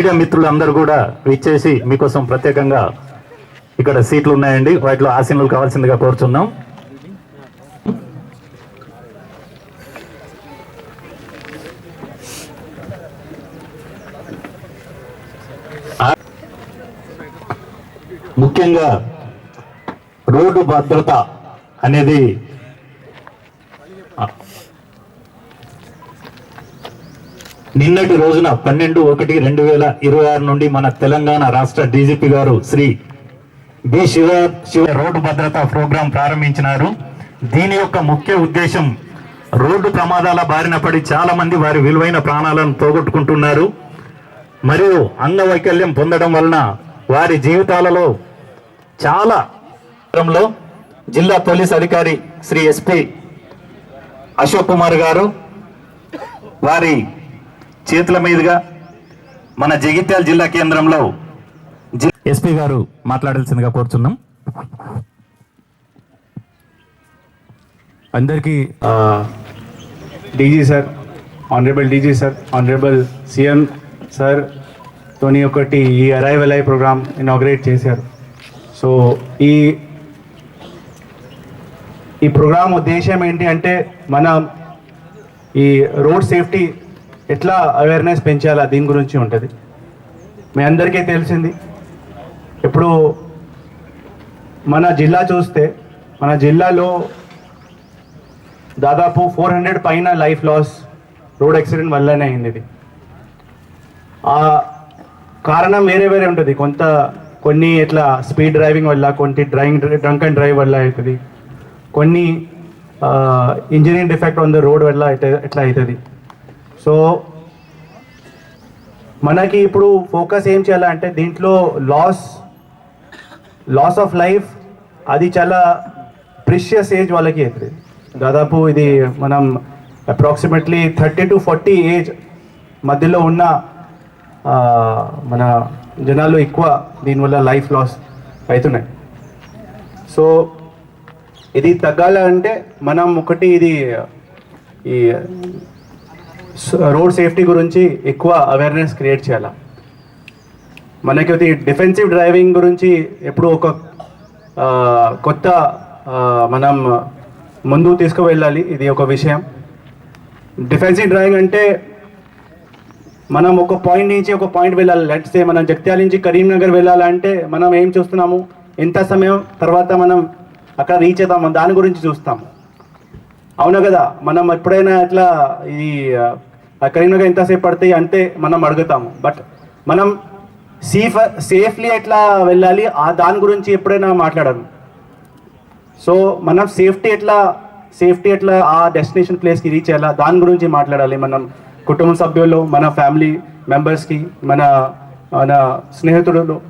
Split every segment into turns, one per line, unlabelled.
Media మిత్రులు అందరూ కూడా విచ్చేసి మీకోసం ప్రత్యేకంగా ఇక్కడ సీట్లు ఉన్నాయండి. వాటిలో ఆసీనులు కావాల్సిందిగా కోరుచున్నాం. ముఖ్యంగా రోడ్డు భద్రత అనేది నిన్నటి రోజున పన్నెండు ఒకటి రెండు వేల ఇరవై ఆరు నుండి మన తెలంగాణ రాష్ట్ర డీజీపీ గారు శ్రీ బి శివ శివ రోడ్డు భద్రతా ప్రోగ్రాం ప్రారంభించినారు. దీని యొక్క ముఖ్య ఉద్దేశం రోడ్డు ప్రమాదాల బారిన పడి చాలా మంది వారి విలువైన ప్రాణాలను పోగొట్టుకుంటున్నారు. మరియు అంగవైకల్యం పొందడం వలన వారి జీవితాలలో చాలా జిల్లా పోలీస్ అధికారి శ్రీ ఎస్పి అశోక్ కుమార్ గారు వారి చేతుల మీదుగా మన జగిత్యాల జిల్లా కేంద్రంలో ఎస్పీ గారు మాట్లాడాల్సిందిగా కోరుచున్నాం.
అందరికీ DG sir honourable DG sir honourable CM sir తోని ఒకటి ఈ అరైవల్ ఐ ప్రోగ్రామ్ ఇనాగ్రేట్ చేశారు. సో ఈ ఈ ప్రోగ్రామ్ ఉద్దేశం ఏంటి అంటే మనం ఈ రోడ్ సేఫ్టీ ఎట్లా అవేర్నెస్ పెంచాలా? దీని గురించి ఉంటుంది. మీ అందరికీ తెలిసింది. ఇప్పుడు మన జిల్లా చూస్తే మన జిల్లాలో దాదాపు ఫోర్ హండ్రెడ్ పైన లైఫ్ లాస్ రోడ్ యాక్సిడెంట్ వల్లనే అయింది. ఇది ఆ కారణం వేరే వేరే ఉంటుంది. కొంత కొన్ని ఇట్లా స్పీడ్ డ్రైవింగ్ వల్ల కొన్ని డ్రైవింగ్ డ్రంక్ అండ్ డ్రైవ్ వల్ల అవుతుంది కొన్ని engineering defect on the road వల్ల ఎట్లా అవుతుంది సో మనకి ఇప్పుడు ఫోకస్ ఏం చేయాలంటే దీంట్లో లాస్ లాస్ ఆఫ్ లైఫ్ అది చాలా ప్రిషియస్ ఏజ్ వాళ్ళకి అవుతుంది దాదాపు ఇది మనం approximately thirty to forty age మధ్యలో ఉన్న మన జనాలు ఎక్కువ దీనివల్ల లైఫ్ లాస్ అవుతున్నాయి. సో ఇది తగ్గాలంటే మనం ఒకటి ఇది ఈ రోడ్ సేఫ్టీ గురించి ఎక్కువ అవేర్నెస్ క్రియేట్ చేయాలి. మనకి అది డిఫెన్సివ్ డ్రైవింగ్ గురించి ఎప్పుడు ఒక కొత్త మనం ముందు తీసుకువెళ్ళాలి. ఇది ఒక విషయం. డిఫెన్సివ్ డ్రైవింగ్ అంటే మనం ఒక పాయింట్ నుంచి ఒక పాయింట్ వెళ్ళాలి. లెట్స్ సే మనం జగిత్యాల నుంచి కరీంనగర్ వెళ్ళాలంటే మనం ఏం చూస్తున్నాము? ఎంత సమయం తర్వాత మనం అక్కడ రీచ్ అవుతాము? దాని గురించి చూస్తాము. అవునా కదా? మనం ఎప్పుడైనా ఇట్లా ఈ కరీంనగర్ ఎంతసేపు పడతాయి అంటే మనం అడుగుతాము. బట్ మనం సేఫ్ సేఫ్లీ ఎట్లా వెళ్ళాలి? ఆ దాని గురించి ఎప్పుడైనా మాట్లాడరు సో మనం సేఫ్టీ ఎట్లా సేఫ్టీ ఎట్లా ఆ డెస్టినేషన్ ప్లేస్కి రీచ్ అయ్యాలా దాని గురించి మాట్లాడాలి మనం కుటుంబ సభ్యులు మన ఫ్యామిలీ మెంబర్స్కి మన మన స్నేహితులు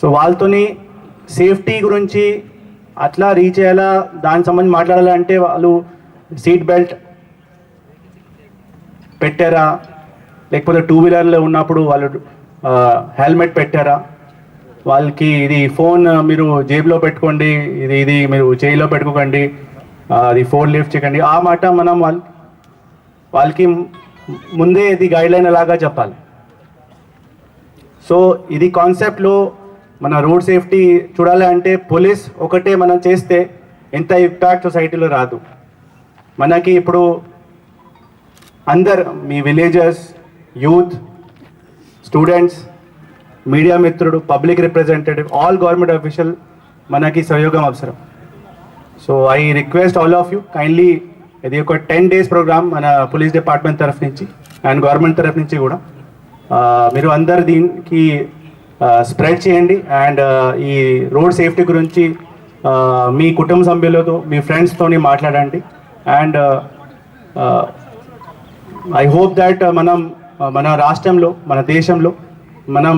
సో వాళ్ళతోని సేఫ్టీ గురించి అట్లా రీచ్ అయ్యేలా దానికి సంబంధించి మాట్లాడాలంటే వాళ్ళు సీట్ బెల్ట్ పెట్టారా? లేకపోతే టూ వీలర్లో ఉన్నప్పుడు వాళ్ళు హెల్మెట్ పెట్టారా? వాళ్ళకి ఇది ఫోన్ మీరు జేబులో పెట్టుకోండి ఇది ఇది మీరు చేయిలో పెట్టుకోకండి అది ఫోన్ లిఫ్ట్ చేయకండి. ఆ మాట మనం వాళ్ళ వాళ్ళకి ముందే ఇది గైడ్ లైన్ లాగా చెప్పాలి. సో ఇది కాన్సెప్ట్లో మన రోడ్ సేఫ్టీ చూడాలి అంటే పోలీస్ ఒకటే మనం చేస్తే ఎంత ఇంపాక్ట్ సొసైటీలో రాదు. మనకి ఇప్పుడు అందరు మీ విలేజర్స్ యూత్ స్టూడెంట్స్ మీడియా మిత్రుడు public representative all government official మనకి సహయోగం అవసరం. So I request all of you kindly ఇది ఒక టెన్ డేస్ ప్రోగ్రామ్ మన పోలీస్ డిపార్ట్మెంట్ తరఫు నుంచి అండ్ గవర్నమెంట్ తరఫు నుంచి కూడా. మీరు అందరు దీనికి స్ప్రెడ్ చేయండి అండ్ ఈ రోడ్ సేఫ్టీ గురించి మీ కుటుంబ సభ్యులతో మీ ఫ్రెండ్స్తోని మాట్లాడండి. అండ్ ఐ హోప్ దాట్ మనం మన రాష్ట్రంలో మన దేశంలో మనం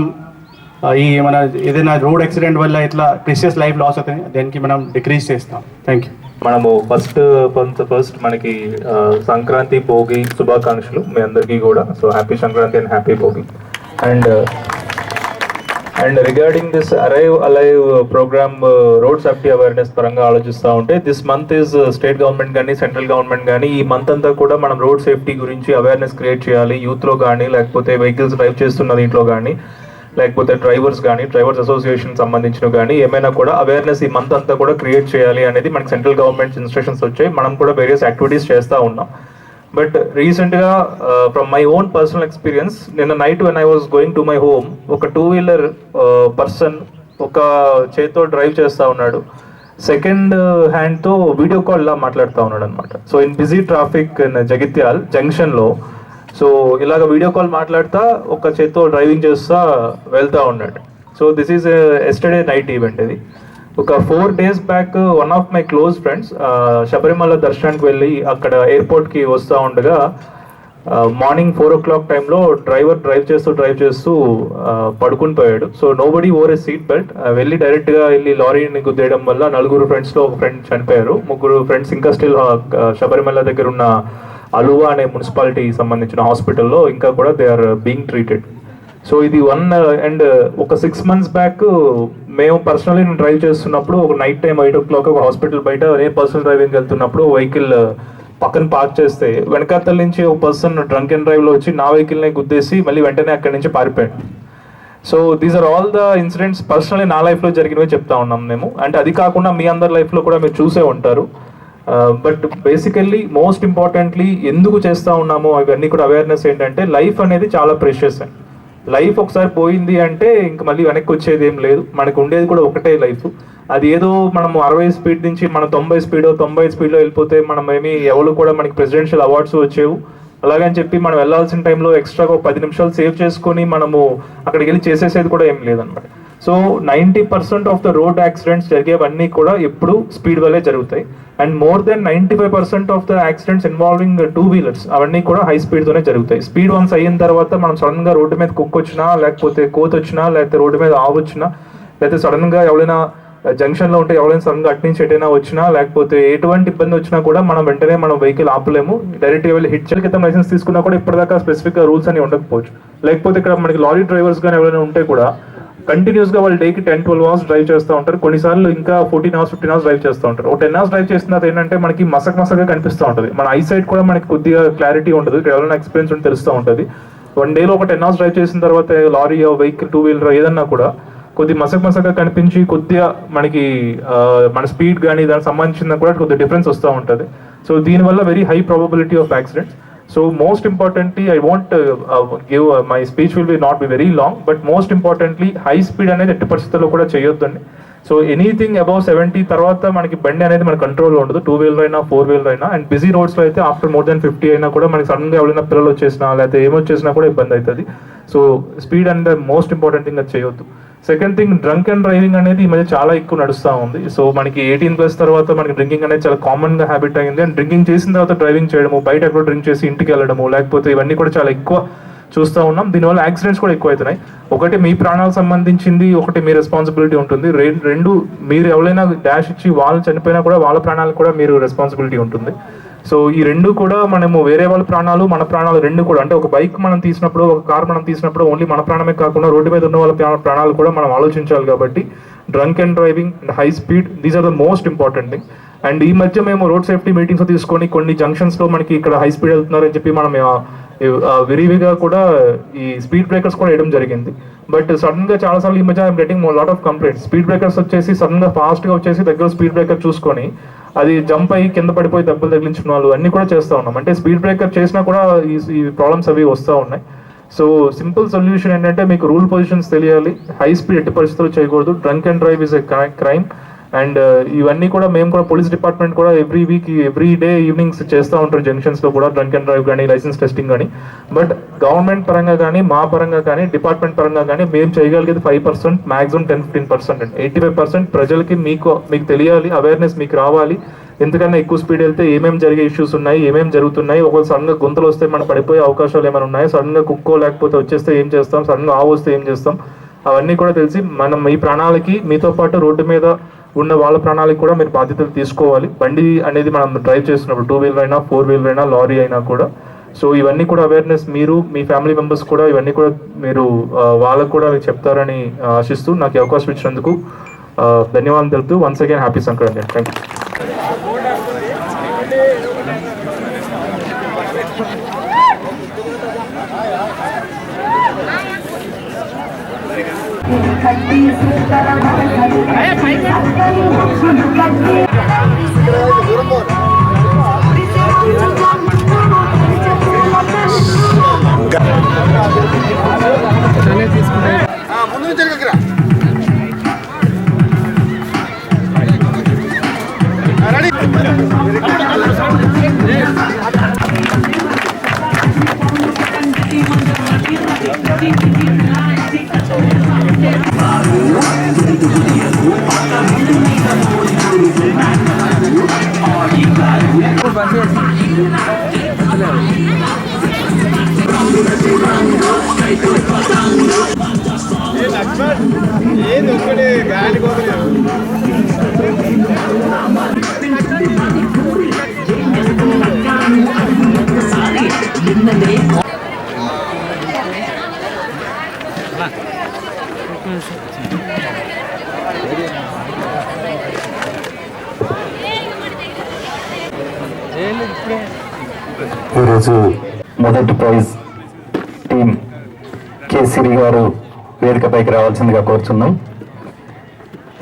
ఈ మన ఏదైనా రోడ్ యాక్సిడెంట్ వల్ల ఇట్లా ప్రెషియస్ లైఫ్ లాస్ అవుతాయి దానికి మనం డిక్రీజ్ చేస్తాం. థ్యాంక్ యూ
మనము ఫస్ట్ ఫస్ట్ మనకి సంక్రాంతి భోగి శుభాకాంక్షలు మీ అందరికీ కూడా. So happy Sankranti and happy Bhogi. And and regarding this arrive alive programme road safety awareness పరంగా ఆలోచిస్తూ ఉంటే this month is state government కానీ సెంట్రల్ గవర్నమెంట్ కానీ ఈ మంత్ అంతా కూడా మనం రోడ్ సేఫ్టీ గురించి అవేర్నెస్ క్రియేట్ చేయాలి. యూత్లో కానీ లేకపోతే వెహికల్స్ డ్రైవ్ చేస్తున్న దీంట్లో కానీ లేకపోతే డ్రైవర్స్ కానీ డ్రైవర్స్ అసోసియేషన్ సంబంధించిన కానీ ఏమైనా కూడా అవేర్నెస్ ఈ మంత్ అంతా కూడా క్రియేట్ చేయాలి అనేది మనకి సెంట్రల్ గవర్నమెంట్ ఇన్స్ట్రక్షన్స్ వచ్చాయి. మనం కూడా వేరియస్ యాక్టివిటీస్ చేస్తూ ఉన్నాం. బట్ రీసెంట్గా from my own personal experience నిన్న night when I was going to my home ఒక టూ వీలర్ పర్సన్ ఒక చేతితో డ్రైవ్ చేస్తూ ఉన్నాడు. సెకండ్ హ్యాండ్తో వీడియో కాల్లా మాట్లాడుతూ ఉన్నాడు అనమాట so in busy traffic in Jagtial జంక్షన్లో సో ఇలాగ వీడియో కాల్ మాట్లాడుతా ఒక చేత్తో డ్రైవింగ్ చేస్తా వెళ్తా ఉన్నాడు. So this is yesterday night event ఇది. ఒక four days back one of my close friends Sabarimala దర్శనానికి వెళ్ళి అక్కడ ఎయిర్పోర్ట్కి వస్తూ ఉండగా మార్నింగ్ ఫోర్ ఓ క్లాక్ టైంలో డ్రైవర్ డ్రైవ్ చేస్తూ డ్రైవ్ చేస్తూ uh, పడుకుని పోయాడు. So nobody over a seat belt వెళ్ళి డైరెక్ట్గా వెళ్ళి లారీని గుద్దేయడం వల్ల నలుగురు ఫ్రెండ్స్లో ఒక ఫ్రెండ్ చనిపోయారు. ముగ్గురు ఫ్రెండ్స్ ఇంకా స్టిల్ శబరిమల uh, దగ్గర ఉన్న అలువా అనే మున్సిపాలిటీ సంబంధించిన హాస్పిటల్లో ఇంకా కూడా they are being treated so ఇది వన్ అండ్ uh, uh, ఒక సిక్స్ మంత్స్ బ్యాక్ మేము పర్సనల్లీ నేను డ్రైవ్ చేస్తున్నప్పుడు ఒక night time eight o'clock ఒక హాస్పిటల్ బయట నేను పర్సనల్ డ్రైవింగ్ వెళ్తున్నప్పుడు వెహికల్ uh, పక్కన పార్క్ చేస్తే వెనకాతల నుంచి ఒక పర్సన్ డ్రంక్ అండ్ డ్రైవ్లో వచ్చి నా వెహికల్ని గుద్దేసి మళ్ళీ వెంటనే అక్కడి నుంచి పారిపోయాడు. So these are all the incidents personally నా లైఫ్లో జరిగినవి చెప్తా ఉన్నాం మేము. అంటే అది కాకుండా మీ అందరి లైఫ్లో కూడా మీరు చూసే ఉంటారు. బట్ బేసికల్లీ మోస్ట్ ఇంపార్టెంట్లీ ఎందుకు చేస్తూ ఉన్నామో అవన్నీ కూడా అవేర్నెస్ ఏంటంటే లైఫ్ అనేది చాలా ప్రెషియస్ లైఫ్ ఒకసారి పోయింది అంటే ఇంక మళ్ళీ వెనక్కి వచ్చేది ఏం లేదు. మనకు ఉండేది కూడా ఒకటే లైఫ్. అది ఏదో మనం అరవై స్పీడ్ నుంచి మన తొంభై స్పీడ్ తొంభై స్పీడ్లో వెళ్ళిపోతే మనం ఏమి ఎవరు కూడా మనకి ప్రెసిడెన్షియల్ అవార్డ్స్ వచ్చేవు. అలాగని చెప్పి మనం వెళ్ళాల్సిన టైంలో ఎక్స్ట్రాగా ఒక పది నిమిషాలు సేవ్ చేసుకొని మనము అక్కడికి వెళ్ళి చేసేసేది కూడా ఏం లేదనమాట. So ninety percent of the road accidents జరిగేవన్నీ కూడా ఎప్పుడు స్పీడ్ వల్లే జరుగుతాయి. And more than ninety five percent of the accidents involving two wheelers అవన్నీ కూడా హై స్పీడ్తోనే జరుగుతాయి. స్పీడ్ వన్స్ అయిన తర్వాత మనం సడన్గా రోడ్డు మీద కుక్క వచ్చినా లేకపోతే కోత వచ్చినా లేకపోతే రోడ్డు మీద ఆవు వచ్చినా లేకపోతే సడన్గా ఎవరైనా జంక్షన్లో ఉంటే ఎవరైనా సడన్గా అటు నుంచి ఎటైనా వచ్చినా లేకపోతే ఎటువంటి ఇబ్బంది వచ్చినా కూడా మనం వెంటనే మనం వెహికల్ ఆపలేము. డైరెక్ట్గా వెళ్ళి హిట్ క్రితం లైసెన్స్ తీసుకున్నా కూడా ఇప్పటిదాకా స్పెసిఫిక్గా రూల్స్ అని ఉండకపోవచ్చు. లేకపోతే ఇక్కడ మనకి లారీ డ్రైవర్స్ కానీ ఎవరైనా ఉంటే కూడా కంటిన్యూస్గా వాళ్ళు డేకి టెన్ ట్వెల్వ్ అవర్స్ డ్రైవ్ చేస్తూ ఉంటారు. కొన్నిసార్లు ఇంకా fourteen hours fifteen hours drive చేస్తూ ఉంటారు. ఒక టెన్ అవర్స్ డ్రైవ్ చేసిన ఏంటంటే మనకి మసక్ మసగా కనిపిస్తూ ఉంటుంది. మన ఐ సైట్ కూడా మనకి కొద్దిగా క్లారిటీ ఉంటుంది. ఎవరైనా ఎక్స్పీరియన్స్ ఉంటే తెలుస్తూ ఉంటుంది. వన్ డేలో ఒక టెన్ అవర్స్ డ్రైవ్ చేసిన తర్వాత లారీ వెహికల్ టూ వీలర్ ఏదన్నా కూడా కొద్ది మసక్ మసగా కనిపించి కొద్దిగా మనకి మన స్పీడ్ కానీ దానికి సంబంధించిన కూడా కొద్దిగా డిఫరెన్స్ వస్తూ ఉంటుంది. సో దీనివల్ల very high probability of accidents so most importantly I want give my speech will be not be very long but most importantly high speed అనేది ఎట్టి పరిస్థితుల్లో కూడా చేయొద్దండి. సో ఎనీథింగ్ అబౌవ్ సెవెంటీ తర్వాత మనకి బండి అనేది మన కంట్రోల్లో ఉండదు. టూ వీలర్ అయినా ఫోర్ వీలర్ అయినా అండ్ బిజీ రోడ్స్లో అయితే ఆఫ్టర్ మోర్ దెన్ ఫిఫ్టీ అయినా కూడా మనకి సడన్గా ఎవరైనా పిల్లలు వచ్చేసినా లేకపోతే ఏమొచ్చేసినా కూడా ఇబ్బంది అవుతుంది. సో స్పీడ్ అనేది మోస్ట్ ఇంపార్టెంట్ థింగ్ అది చేయొద్దు. Second thing drunk and driving అనేది ఈ మధ్య చాలా ఎక్కువ నడుస్తూ ఉంది. సో మనకి ఎయిటీన్ ప్లస్ తర్వాత మనకి డ్రింకింగ్ అనేది చాలా కామన్గా హ్యాబిట్ అయింది. అండ్ డ్రింకింగ్ చేసిన తర్వాత డ్రైవింగ్ చేయడము బయట ఎక్కడో డ్రింక్ చేసి ఇంటికి వెళ్ళడము లేకపోతే ఇవన్నీ కూడా చాలా ఎక్కువ చూస్తూ ఉన్నాం. దీనివల్ల యాక్సిడెంట్స్ కూడా ఎక్కువ అవుతున్నాయి ఒకటి మీ ప్రాణాలకు సంబంధించింది ఒకటి మీ రెస్పాన్సిబిలిటీ ఉంటుంది. రెండు మీరు ఎవరైనా డాష్ ఇచ్చి వాళ్ళు చనిపోయినా కూడా వాళ్ళ ప్రాణాలకు కూడా మీరు రెస్పాన్సిబిలిటీ ఉంటుంది. సో ఈ రెండు కూడా మనము వేరే వాళ్ళ ప్రాణాలు మన ప్రాణాలు రెండు కూడా అంటే ఒక బైక్ మనం తీసినప్పుడు ఒక కార్ మనం తీసినప్పుడు ఓన్లీ మన ప్రాణమే కాకుండా రోడ్డు మీద ఉన్న వాళ్ళ ప్రాణాలు కూడా మనం ఆలోచించాలి కాబట్టి drunk and driving and high speed these are the most important thing and ఈ మధ్య మేము రోడ్ సేఫ్టీ మీటింగ్స్ తీసుకొని కొన్ని జంక్షన్స్లో మనకి ఇక్కడ హై స్పీడ్ వెళ్తున్నారని చెప్పి మనం విరివిగా కూడా ఈ స్పీడ్ బ్రేకర్స్ కూడా వేయడం జరిగింది. బట్ సడన్గా చాలా సార్లు ఈ మధ్య I'm getting lot of complaints speed breakers వచ్చేసి సడన్గా ఫాస్ట్గా వచ్చేసి దగ్గర స్పీడ్ బ్రేకర్ చూసుకొని అది జంప్ అయ్యి కింద పడిపోయి దెబ్బలు తగిలించిన వాళ్ళు అన్ని కూడా చేస్తూ ఉన్నాం. అంటే స్పీడ్ బ్రేకర్ చేసినా కూడా ఈ ప్రాబ్లమ్స్ అవి వస్తూ ఉన్నాయి. సో సింపుల్ సొల్యూషన్ ఏంటంటే మీకు రూల్ పొజిషన్స్ తెలియాలి. హై స్పీడ్ ఎట్టి పరిస్థితుల్లో చేయకూడదు. Drunk and drive is a crime and uh, ఇవన్నీ కూడా మేము కూడా పోలీస్ డిపార్ట్మెంట్ కూడా every week every day evenings చేస్తూ ఉంటారు జంక్షన్స్లో కూడా డ్రంక్ అండ్ డ్రైవ్ కానీ లైసెన్స్ టెస్టింగ్ కానీ బట్ గవర్నమెంట్ పరంగా కానీ మా పరంగా కానీ డిపార్ట్మెంట్ పరంగా కానీ మేము చేయగలిగేది five percent maximum ten fifteen percent అండి. ఎయిటీ ఫైవ్ పర్సెంట్ ప్రజలకి మీకు మీకు తెలియాలి అవేర్నెస్ మీకు రావాలి. ఎందుకన్నా ఎక్కువ స్పీడ్ వెళ్తే ఏమేమి జరిగే ఇష్యూస్ ఉన్నాయి ఏమేమి జరుగుతున్నాయి? ఒకవేళ సడన్గా గుంతలు వస్తే మనం పడిపోయే అవకాశాలు ఏమైనా ఉన్నాయి? సడన్గా కుక్కో లేకపోతే వచ్చేస్తే ఏం చేస్తాం? సడన్గా ఆవు వస్తే ఏం చేస్తాం? అవన్నీ కూడా తెలిసి మనం ఈ ప్రాణాలకి మీతో పాటు రోడ్డు మీద ఉన్న వాళ్ళ ప్రాణాలకు కూడా మీరు బాధ్యతలు తీసుకోవాలి. బండి అనేది మనం డ్రైవ్ చేస్తున్నప్పుడు టూ వీలర్ అయినా ఫోర్ వీలర్ అయినా లారీ అయినా కూడా. సో ఇవన్నీ కూడా అవేర్నెస్ మీరు మీ ఫ్యామిలీ మెంబర్స్ కూడా ఇవన్నీ కూడా మీరు వాళ్ళకు కూడా చెప్తారని ఆశిస్తూ నాకు అవకాశం ఇచ్చినందుకు ధన్యవాదాలు తెలుపుతూ once again happy Sankranti thank you Hey,
ఈరోజు మొదటి ప్రైజ్ టీం కె సిరి గారు వేదికపైకి రావాల్సిందిగా కోరుచున్నాం.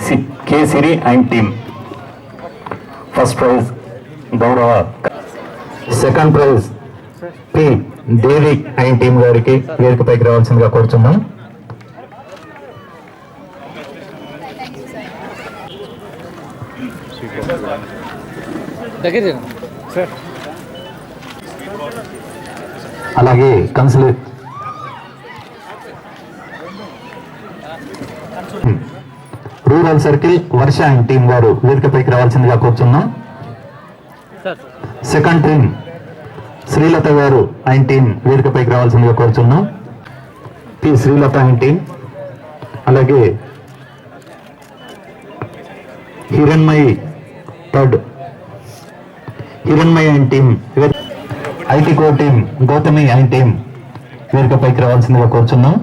C- K Siri and team first prize గౌరవ second prize P Devi and team గారికి వేదికపైకి రావాల్సిందిగా కోరుచున్నాం.
దగ్గర
అలాగే consulate rural circle Varsha and team వారు వేదికపైకి రావాల్సిందిగా కోరుచున్నాం సెకండ్ టీం శ్రీలత గారు ఆయన టీం వేదికపైకి రావాల్సిందిగా కోరుచున్నాం పి. శ్రీలత ఆయన టీం అలాగే హిరణ్మయి థర్డ్. హిరణ్మయి ఆయన team IT co team Gautami ఆయన టీం వేదికపైకి రావాల్సిందిగా కోరుచున్నాం.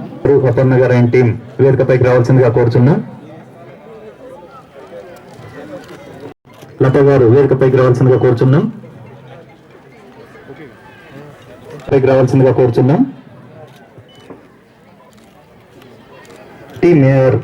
అపర్ణ గారు ఆయన టీం వేదికపైకి రావాల్సిందిగా కోరుచున్నాం. లత గారు వేదికపైకి రావాల్సిందిగా కోరుచున్నాం. పైకి రావాల్సిందిగా కోరుచున్నాం. Team mayor